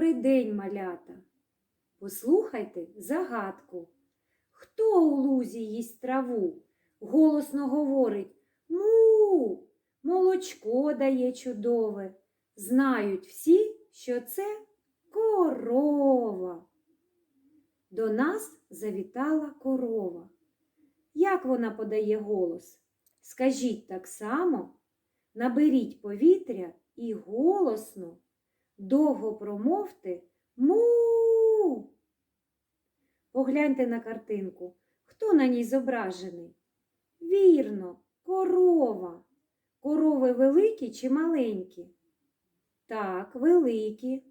Добрий день, малята. Послухайте загадку. Хто у лузі їсть траву? Голосно говорить Му, молочко дає чудове. Знають всі, що це корова. До нас завітала корова. Як вона подає голос? Скажіть так само, наберіть повітря і голосно, довго промовте му. Погляньте на картинку. Хто на ній зображений? Вірно, корова. Корови великі чи маленькі? Так, великі.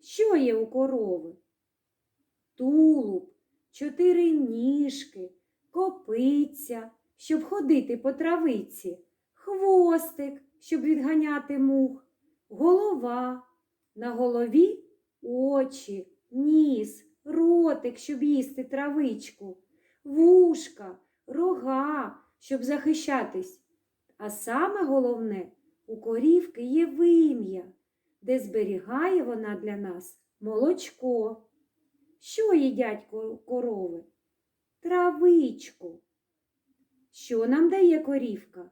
Що є у корови? Тулуб, чотири ніжки, копиця, щоб ходити по травиці, хвостик, щоб відганяти мух, голова, на голові очі, ніс, ротик, щоб їсти травичку, вушка, рога, щоб захищатись. А саме головне, у корівки є вим'я, де зберігає вона для нас молочко. Що їдять корови? Травичку. Що нам дає корівка?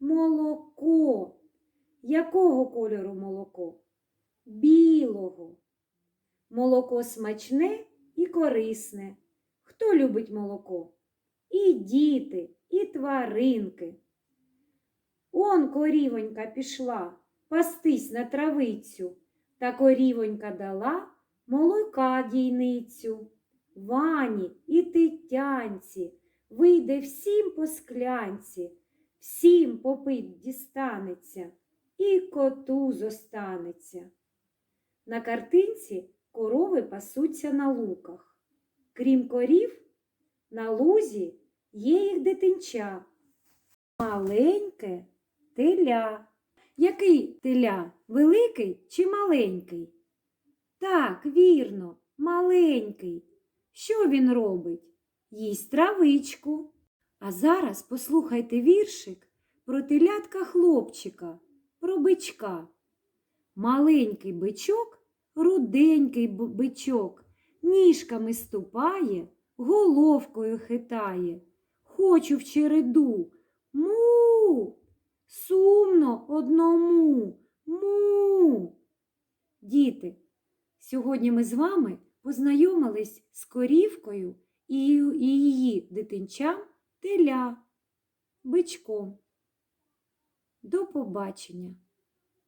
Молоко. Якого кольору молоко? Білого. Молоко смачне і корисне. Хто любить молоко? І діти, і тваринки. Он корівонька пішла пастись на травицю, та корівонька дала молока дійницю. Вані і тетянці вийде всім по склянці, всім попить дістанеться, і коту зостанеться. На картинці корови пасуться на луках. Крім корів, на лузі є їх дитинча, маленьке теля. Який теля? Великий чи маленький? Так, вірно, маленький. Що він робить? Їсть травичку. А зараз послухайте віршик про телятка хлопчика, про бичка. Маленький бичок, руденький бичок, ніжками ступає, головкою хитає. Хочу в череду. Му. Сумно одному. Му. Діти, сьогодні ми з вами познайомились з корівкою і її дитинчам теля, бичком. До побачення!